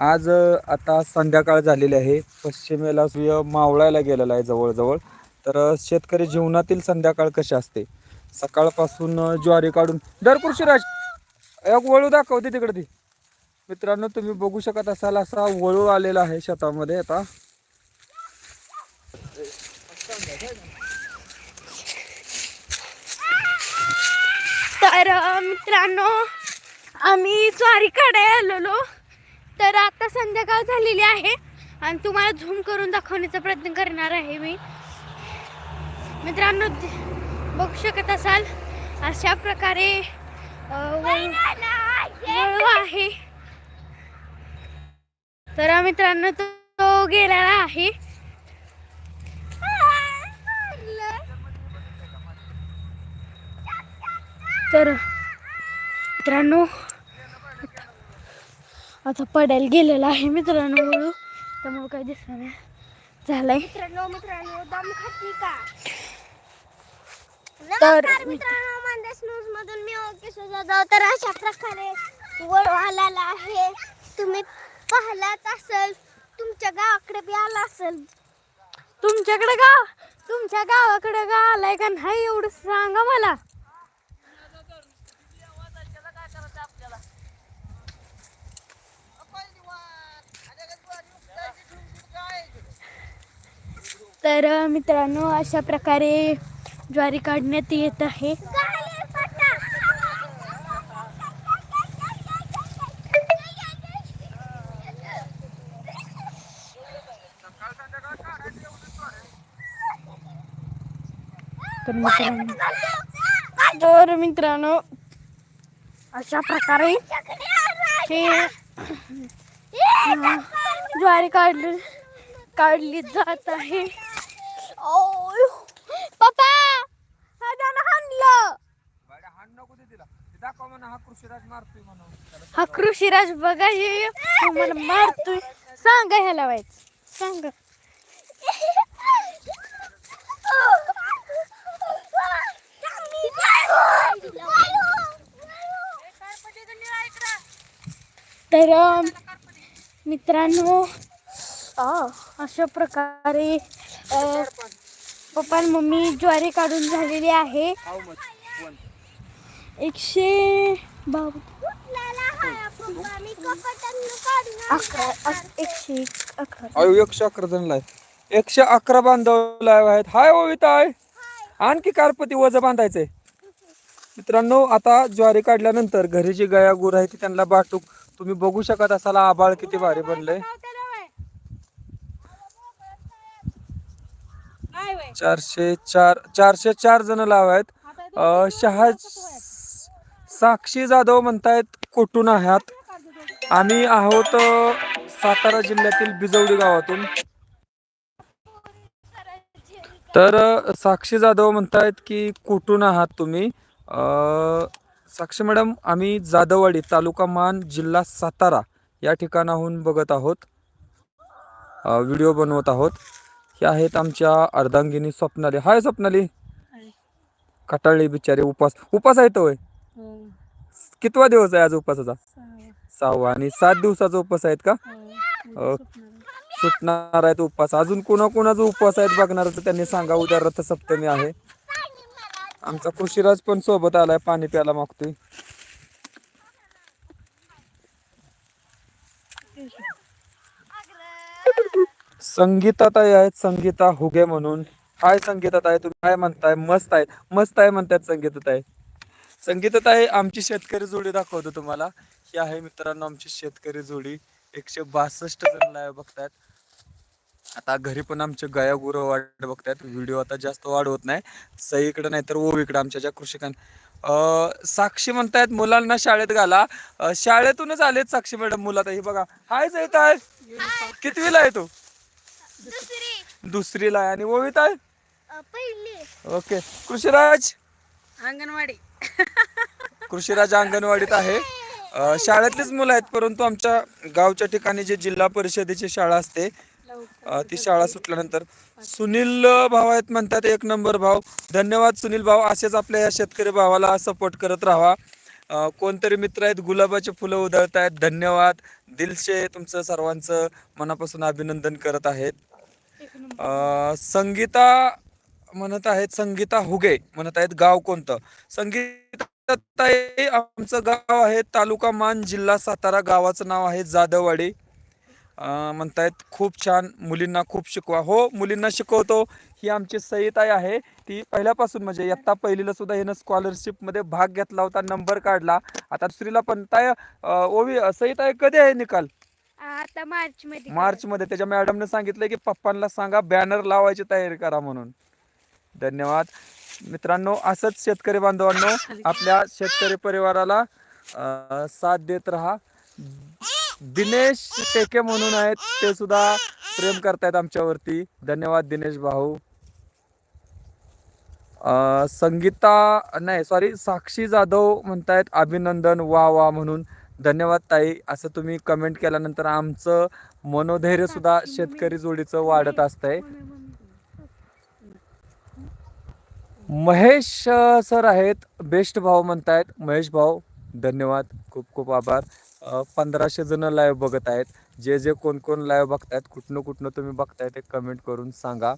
आज आता संध्याकाळ झालेली आहे. पश्चिमेला सूर्य मावळायला गेलेला आहे जवळजवळ. तर शेतकरी जीवनातील संध्याकाळ कशी असते? सकाळपासून ज्वारी काढून. दर राज एक वळू दाखवते तिकडे ती. मित्रांनो तुम्ही बघू शकत असाल असा वळू आलेला आहे शेतामध्ये आता. तर मित्रांनो आम्ही ज्वारी काढायला आलेलो. तर आता संध्याकाळ झालेली आहे. आणि तुम्हाला झूम करून दाखवण्याचा प्रयत्न करणार आहे मी. मित्रांनो बघू शकत असाल अशा प्रकारे आहे. तर मित्रांनो तो गेलेला आहे. तर मित्रांनो आता पडायला गेलेला आहे मित्रांनो. वळू त्यामुळे काय दिसणार नाही. झालंय. मित्रांनो मित्रांनो दम खाती का? तर नमस्कार मित्रांनो मानदेश न्यूज मधून मी किशोर जाधव तर अशा प्रकारे वळू आलेला आहे. तुम्ही पाहिलाच असेल तुमच्या गावाकडे बी आला असेल. तुमच्याकडे का? तुमच्या गावाकडे का आलाय का? नाही एवढं सांगा मला. तर मित्रांनो अशा प्रकारे ज्वारी काढण्यात येत आहे. तर मित्रांनो तर मित्रांनो अशा प्रकारे हे ज्वारी काढली काढली जात आहे. पप्पा हा त्यानं हाणलं. हा कृषीराज मारतोय म्हणून हा कृषीराज बघा हे मला मारतोय. सांगा ह्याला व्हायचं सांगा तर मित्रांनो अशा प्रकारे अं, पप्पा आणि मम्मी ज्वारी काढून झालेली आहे. एकशे अकरा अक- एकशे अकरा. अयो एकशे अकरा जण आहे एकशे अकरा बांधव लाईव आहेत. हाय ओविता आहे आणखी कारपती वज बांधायचंय. मित्रांनो आता ज्वारी काढल्यानंतर घरी जी गया गुर आहे ती त्यांना बाटूक. तुम्ही बघू शकत असाल आबाळ किती भारी बनलंय. चारशे चार चारशे चार जण लाव आहेत. अं, शहा साक्षी जाधव म्हणतायत कुठून आहात? आम्ही आहोत अं, सातारा जिल्ह्यातील बिजवडी गावातून. तर अ, साक्षी जाधव म्हणतायत की कुठून आहात तुम्ही? अ, साक्षी मॅडम आम्ही जाधववाडी तालुका मान जिल्हा सातारा या ठिकाणाहून बघत आहोत. अ, व्हिडिओ बनवत आहोत. हे आहेत आमच्या अर्धांगिनी स्वप्नाली. हाय स्वप्नाली. कटाळली बिचारे उपास. उपास आहे तो होय. कितवा दिवस आहे आज उपासाचा? सहावा. आणि सात दिवसाचा उपास आहेत का? अ, सुटणार आहेत उपवास अजून कोणाकोणाचा उपवास आहेत बघणार तर त्यांनी सांगा. उद्या रथसप्तमी आहे. आमचा कृषीराज पण सोबत आलाय. पाणी प्यायला मागतोय. संगीताताई आहेत संगीता हुगे म्हणून. हाय संगीताताई तुम्ही काय म्हणताय मस्त आहे. मस्त आहे म्हणतात संगीताताई संगीताताई आमची शेतकरी जोडी दाखवतो तुम्हाला. ही आहे मित्रांनो आमची शेतकरी जोडी. एकशे बासष्ट जण लाईव्ह बघतायत. आता घरी पण आमचे गया गुरु वाढ बघतायत. व्हिडिओ आता जास्त वाढवत नाही. सईकडे नाही तर ओवीकडे आमच्या ज्या कृषिकां साक्षी म्हणतायत मुलांना शाळेत घाला. शाळेतूनच आलेत साक्षी मॅडम मुलात ही बघा. हाय जयत आहे कितवीला आहे तू? दुसरी. दुसरीला आहे. आणि ओवीत आहे? अ, पहिली. ओके. कृषीराज? अंगणवाडी. कृषीराज अंगणवाडीत आहे. अं, शाळेतलीच मुलं आहेत परंतु आमच्या गावच्या ठिकाणी जे जिल्हा परिषदेची शाळा असते अं, ती शाळा सुटल्यानंतर सुनील भाव आहेत म्हणतात एक नंबर भाव धन्यवाद सुनील भाऊ. असेच आपल्या या शेतकरी भावाला सपोर्ट करत राहा. अं, कोणतरी मित्र आहेत गुलाबाचे फुलं उधळत आहेत धन्यवाद. दिलशे तुमचं सर्वांचं मनापासून अभिनंदन करत आहेत. अं, संगीता म्हणत आहेत संगीता हुगे म्हणत आहेत गाव कोणतं? संगीता ताई आमचं गाव आहे तालुका मान जिल्हा सातारा गावाचं नाव आहे जाधववाडी. अं, म्हणतायत खूप छान मुलींना खूप शिकवा. हो मुलींना शिकवतो. ही आमची सईताई आहे. ती पहिल्यापासून म्हणजे इयत्ता पहिलीला सुद्धा हिनं स्कॉलरशिपमध्ये भाग घेतला होता नंबर काढला. आता दुसरीला पण. ताय ओवी सईताई कधी आहे निकाल? आता मार्च मध्ये मार्च मध्ये त्याच्या मॅडमने सांगितलं की पप्पांना सांगा बॅनर लावायची तयारी करा म्हणून. धन्यवाद. मित्रांनो असंच शेतकरी बांधवांनो आपल्या शेतकरी परिवाराला साथ देत राहा. दिनेश टेके म्हणून आहेत ते सुद्धा प्रेम करतायत आमच्यावरती. धन्यवाद दिनेश भाऊ. अं, संगीता नाही सॉरी साक्षी जाधव म्हणतायत अभिनंदन वा वा म्हणून. धन्यवाद ताई. असं तुम्ही कमेंट केल्यानंतर आमचं मनोधैर्य सुद्धा शेतकरी जोडीचं वाढत असतंय. महेश सर आहेत. बेस्ट भाऊ म्हणतायत. महेश भाऊ धन्यवाद. खूप खूप आभार. पंधराशे जण लाईव्ह बघत आहेत. जे जे कोण कोण लाईव्ह बघतायत कुठनं कुठनं तुम्ही बघताय ते कमेंट करून सांगा.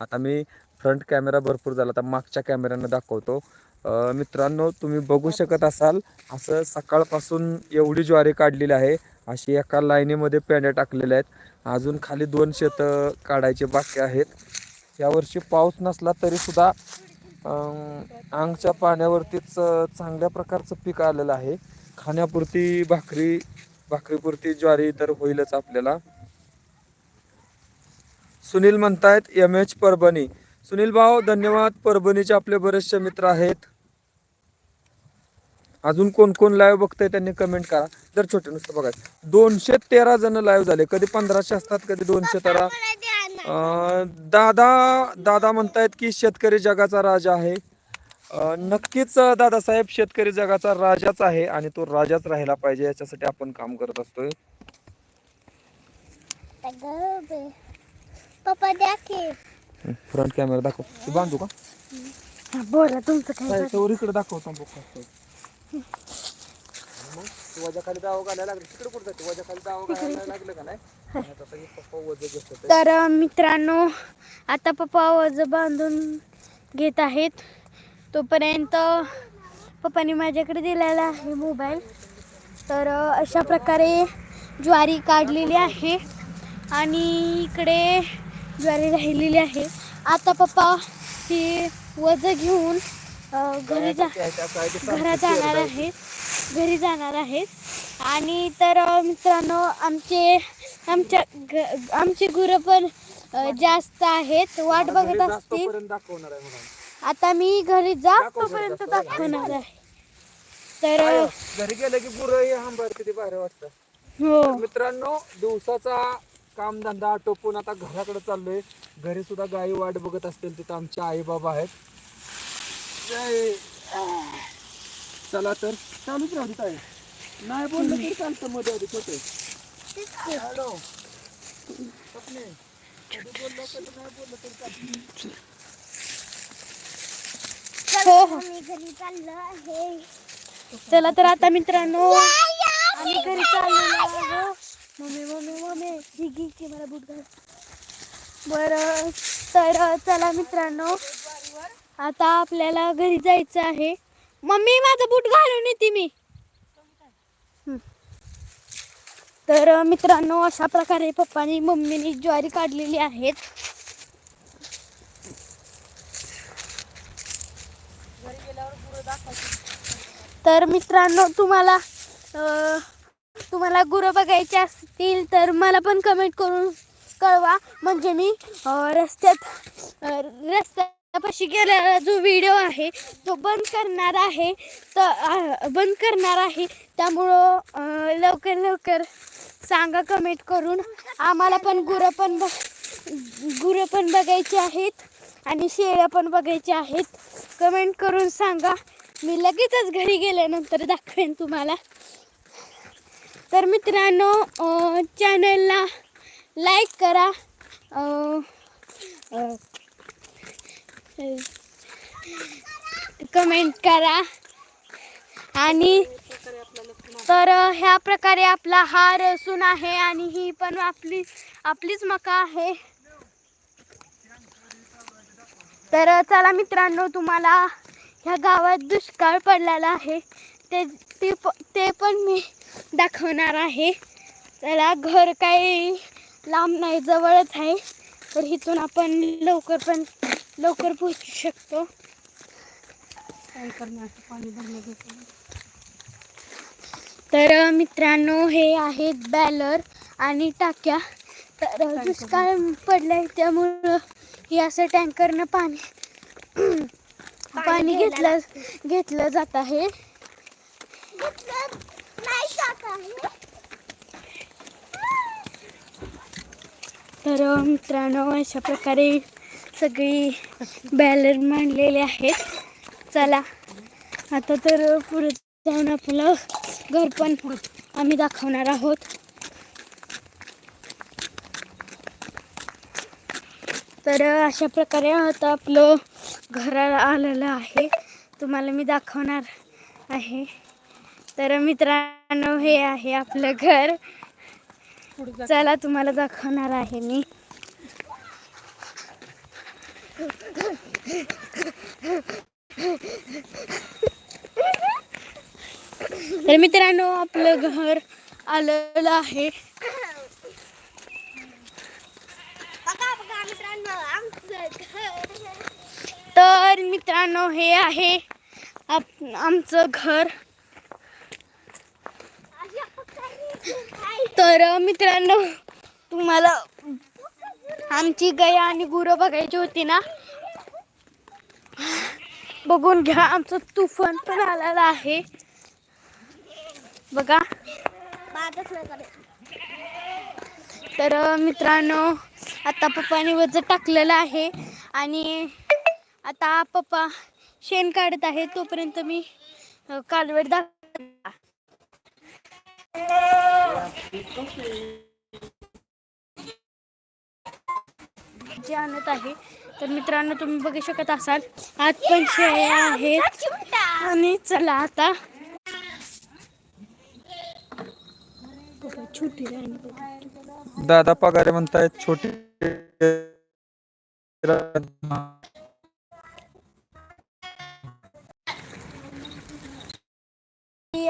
आता मी फ्रंट कॅमेरा भरपूर झाला आता मागच्या कॅमेऱ्यानं दाखवतो. मित्रांनो तुम्ही बघू शकत असाल असं सकाळपासून एवढी ज्वारी काढलेली आहे. अशी एका लाईनीमध्ये पेंड्या टाकलेल्या आहेत. अजून खाली दोन शेतं काढायचे बाकी आहेत. यावर्षी पाऊस नसला तरीसुद्धा अंगच्या पाण्यावरतीच चांगल्या प्रकारचं पीक आलेलं आहे. खाण्यापुरती भाकरी भाकरीपुरती ज्वारी तर होईलच आपल्याला. सुनील म्हणतायत एम एच परभणी. सुनील भाऊ धन्यवाद. परभणीचे आपले बरेचसे मित्र आहेत. अजून कोण कोण लाईव्ह बघताय त्यांनी कमेंट करा. जर छोटे नुसतं बघा दोनशे तेरा जण लाईव्ह झाले. कधी पंधराशे असतात कधी दोनशे तेरा. दादा दादा म्हणतायत की शेतकरी जगाचा राजा आहे. नक्कीच दादासाहेब शेतकरी जगाचा राजाच आहे आणि तो राजाच राहिला पाहिजे. याच्यासाठी आपण काम करत असतोय. फ्रंट कॅमेरा दाखव. बांधू का? बोला तुमचं इकडे दाखव तंबाखू मग तू वजा खाली दावा घालायला लागली. तिकडे कुठं जाते? वजा खाली दावा घालायला लागलं का नाही? आता हे पप्पा वजा घेतात तर मित्रांनो आता पप्पा वज बांधून घेत आहेत. तोपर्यंत पप्पाने माझ्याकडे दिलेला आहे मोबाईल. तर अशा प्रकारे ज्वारी काढलेली आहे. आणि इकडे ज्वारी राहिलेली आहे. आता पप्पा ती वज घेऊन घरी जा घरात जाणार आहेत. घरी जाणार आहेत. आणि तर मित्रांनो आमचे आमच्या आमची गुरं पण जास्त आहेत. वाट बघत असतील. आहे म्हणून. आता मी घरी घरी जास्त. दाखवणार आहे. तर घरी गेलं की गुरं हे किती भारी वाटतं. हो. तर मित्रांनो दिवसाचा कामधंदा आटोपून आता घराकडे चाललोय. घरी सुद्धा गायी वाट बघत असतील तिथं आमचे आई बाबा आहेत. जय. चला तर चालूच राहू काय नाही बोललं तरी चालतं मध्ये आधी छोटे हॅलो. स्वप्ने, कधी बोललो कधी नाही बोललो तरी चालतं. मी घरी चाललो आहे. चला तर आता मित्रांनो. आम्ही घरी चाललेलो आहो. Mummy mummy mummy. घे की मला बूट घाल. बरं. तर चला मित्रांनो. आता आपल्याला घरी जायचं आहे. मम्मी माझं बूट घालून येते मी. तर मित्रांनो अशा प्रकारे पप्पानी मम्मीनी ज्वारी काढलेली आहेत. तर मित्रांनो तुम्हाला तुम्हाला गुरं बघायचे असतील तर मला पण कमेंट करून कळवा. म्हणजे मी रस्त्यात रस्त्यात अं, गेलेला जो व्हिडिओ आहे तो बंद करणार आहे. तर बंद करणार आहे. त्यामुळं लवकर लवकर सांगा कमेंट करून. आम्हाला पण गुरं पण बघ गुरं पण बघायची आहेत आणि शेळ्या पण बघायच्या आहेत. कमेंट करून सांगा. मी लगेचच घरी गेल्यानंतर दाखवेन तुम्हाला. तर मित्रांनो चॅनलला लाईक करा. कमेंट करा. आणि तर ह्या प्रकारे आपला हा रसून आहे आणि ही पण आपली आपलीच मका आहे. तर चला मित्रांनो तुम्हाला ह्या गावात दुष्काळ पडलेला आहे. ते ते ते पण मी दाखवणार आहे. चला घर काही लांब नाही जवळच आहे. तर इथून आपण लवकर पण लवकर पोहोचू शकतो. तर अ, मित्रांनो हे आहेत बॅलर आणि टाक्या. तर दुष्काळ पडलाय त्यामुळं हे असं टँकरनं पाणी पाणी घेतलं घेतलं जात आहे. तर मित्रांनो अशा प्रकारे सगळी बॅलर मांडलेले आहेत. चला आता तर पुढे जाऊन आपलं घर पण आम्ही दाखवणार आहोत. तर अशा प्रकारे आता आपलं घराला आलेलं आहे. तुम्हाला मी दाखवणार आहे. तर मित्रांनो हे आहे आपलं घर. चला तुम्हाला दाखवणार आहे मी. तर मित्रांनो आपलं घर आलेलं आहे. तर मित्रांनो हे आहे आप आमचं घर. तर मित्रांनो तुम्हाला आमची गाय आणि गुरं बघायची होती ना? बघून घ्या आमचं तुफान पण आलेला आहे. बघा. तर मित्रांनो आता पप्पाने वज टाकलेलं आहे आणि आता पप्पा शेण काढत आहे तोपर्यंत मी अ, कालवड दाख जे आणत आहे. तर मित्रांनो तुम्ही बघू शकत असाल आत पण शेळ्या आहेत. चिमटा आणि चला आता. छोटी. दादा पगारे म्हणतायत छोटी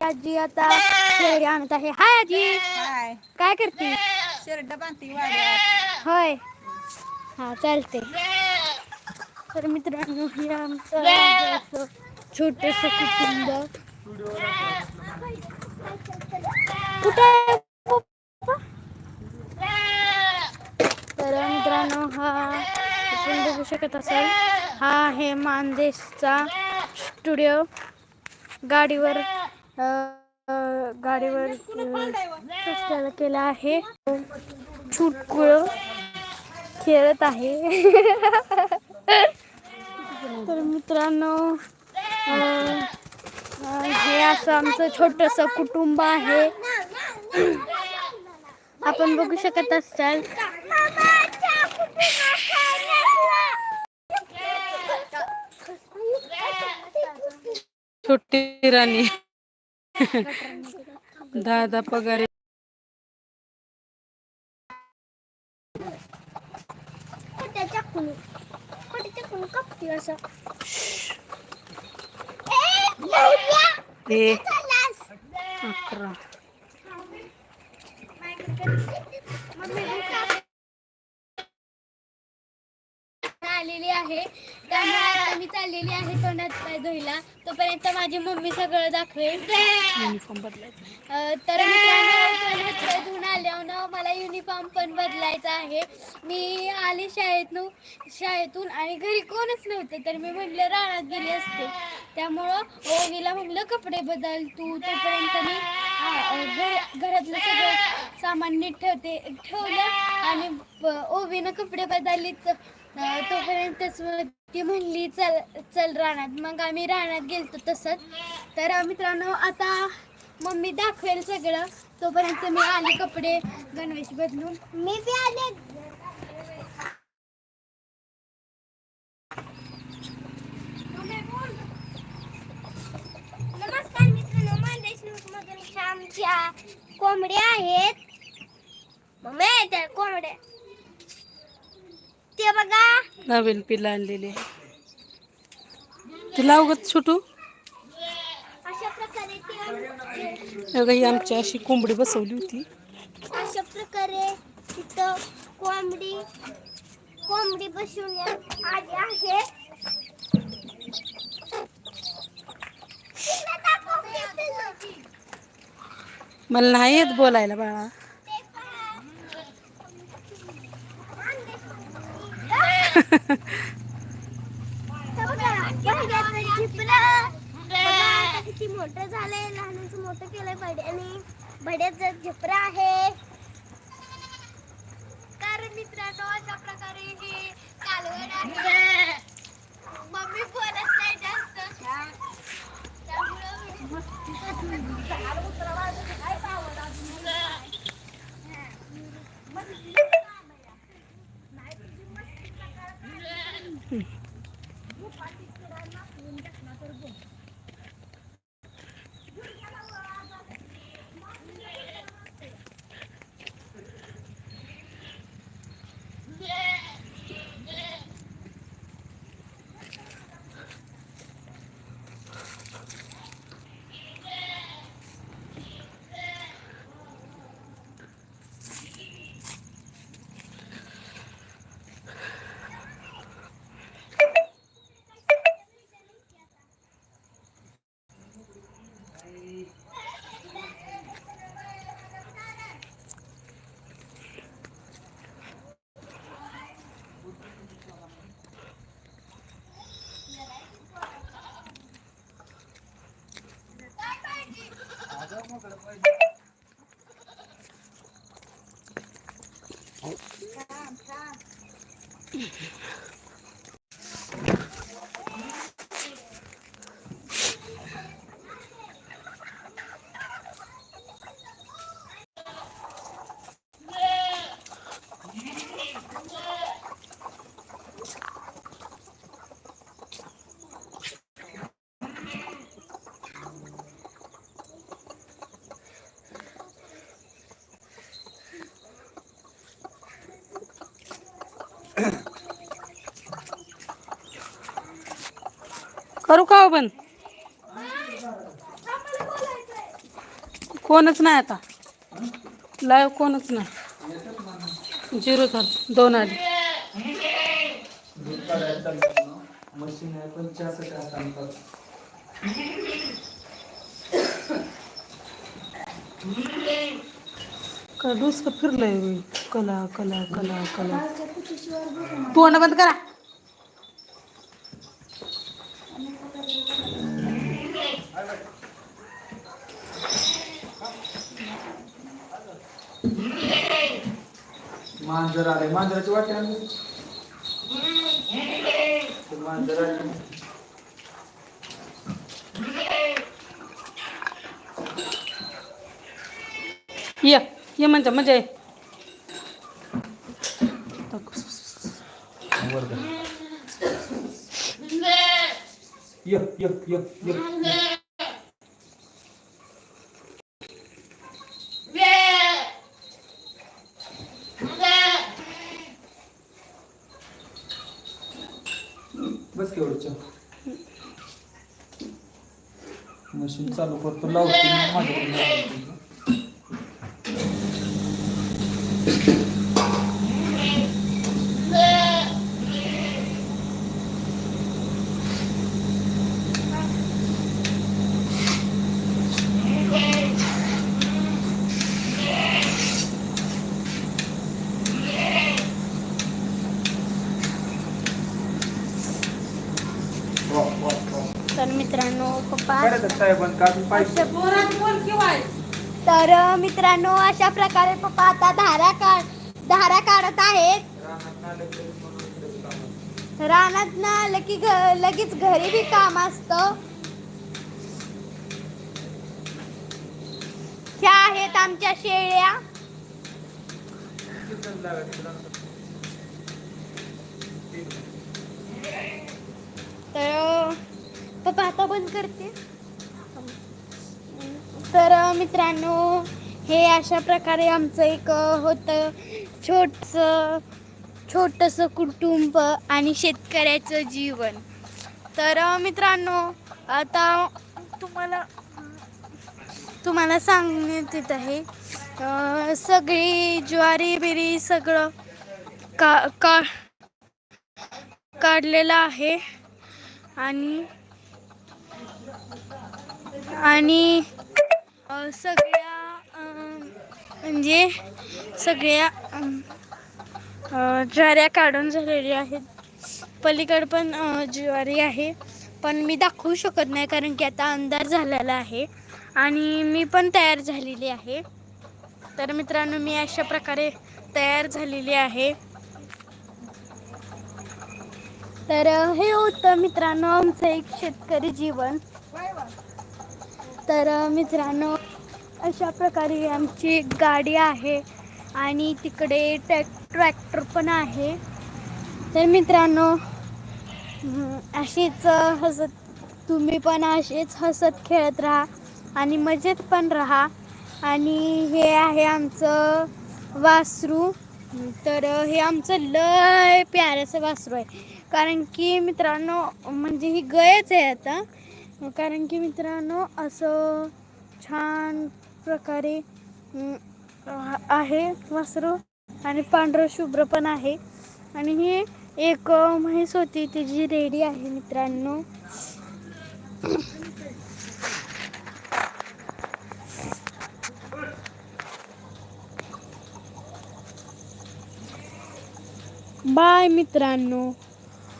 आजी आता शेळी आणत आहे. हाय आजी. हाय. काय करते? शर्ट बांधती वाड्यात. होय. हा चालते तर मित्रांनो हे आमचं छोटस कुटुंब. कुठे? तर मित्रांनो हा आपण बघू शकत असाल. हा आहे मानदेशचा स्टुडिओ. गाडीवर गाडीवर केला आहे. छुटकुळ. खेळत आहे. तर मित्रांनो हे असं आमचं छोटस कुटुंब आहे. आपण बघू शकत असाल. छोटी राणी. दादा पगारे ए, लवल्या. ते चलास. अकरा मम्मी पण काप. आलेली आहे त्यामुळे आता मी चाललेली आहे तोंडात पाय धुईला तोपर्यंत माझी मम्मी सगळं दाखवेल. युनिफॉर्म बदलायचा. अ, तर मित्रांनो तोंडात पाय धुवून आल्यावर मला युनिफॉर्म पण बदलायचा आहे. मी आले शाळेतून शाळेतून आणि घरी कोणच नव्हतं तर मी म्हटलं रानात गेले असते. त्यामुळं ओवीला म्हटलं कपडे बदल तू. तोपर्यंत मी आ, अ, घर घरातलं सगळं सामान नीट ठेवते ठेवलं आणि ओवीनं कपडे बदलली तर मग ती म्हणली चल चल रानात. मग आम्ही रानात गेलतो तसंच. तर मित्रांनो आता मम्मी दाखवेल सगळं. तोपर्यंत मी आले कपडे गणवेश बदलून. मी बी आले. नमस्कार मित्रांनो कोंबड्या आहेत. मम्मी त्या कोंबड्या. ते बघा. नवीन पिल्लं आणलेली आहे. तिला अवगत छोटू? अशा प्रकारे ते अगं ही आमची अशी कोंबडी बसवली होती. अशा प्रकारे तिथं कोंबडी कोंबडी बसवण्यात आली आहे. मला नाही येत बोलायला बाळा. किती मोठं झालंय लहानाचं मोठं केलंय बड्याने बड्याचं झिपरा आहे तर मित्रांनो अशा प्रकारे हे कालवण आहे मम्मी बोलत नाही जास्त Hmm. ハハハハ。करू का हो बंद? कोणच नाही आता. लाईव्ह कोणच नाही. झिरो झालं. दोन आधी कडूस का फिरलंय कला कला कला कला. तोंड बंद करा. मांजर आले मांजराची वाटी आणली ते मांजर आले ये ये म्हणजे म्हणजे वर जा. ये ये ये ये बस केवढच्या मशीन चालू करतो लावतो मग माझ्याकडे लावायचं. वा, वा, वा. तर मित्रांनो का अजून पाहिजे? तर मित्रांनो अशा प्रकारे पप्पा आता धारा काढ धारा काढत आहेत. रानात ना लगी घ- लगेच घरी बी काम असतं. ह्या आहेत आमच्या शेळ्या. तर पप्पा आता बंद करते. तर मित्रांनो हे अशा प्रकारे आमचं एक होतं छोटंसं छोटंसं कुटुंब आणि शेतकऱ्याचं जीवन. तर मित्रांनो आता तुम्हाला तुम्हाला सांगण्यात येत आहे सगळी ज्वारी बिरी सगळं का का काढलेलं आहे. आणि आणि सगळ्या म्हणजे सगळ्या ज्वाऱ्या काढून झालेल्या आहेत. पलीकडे पण ज्वारी आहे. पण मी दाखवू शकत नाही कारण की आता अंधार झालेला आहे. आणि मी पण तयार झालेली आहे. तर मित्रांनो मी अशा प्रकारे तयार झालेली आहे. तर हे होतं मित्रांनो आमचं एक शेतकरी जीवन. तर मित्रांनो अशा प्रकारे आमची गाडी आहे आणि तिकडे ट्रॅक ट्रॅक्टर पण आहे. तर मित्रांनो अशीच हसत तुम्ही पण असेच हसत खेळत राहा आणि मजेत पण राहा. आणि हे आहे आमचं वासरू. तर हे आमचं लय प्यारंसं वासरू आहे. कारण की मित्रांनो म्हणजे ही गयच आहे आता. कारण की मित्रांनो असं छान प्रकारे आहे वासरू आणि पांढरं शुभ्र पण आहे. आणि ही एक म्हैस होती तिची रेडी आहे मित्रांनो. बाय मित्रांनो.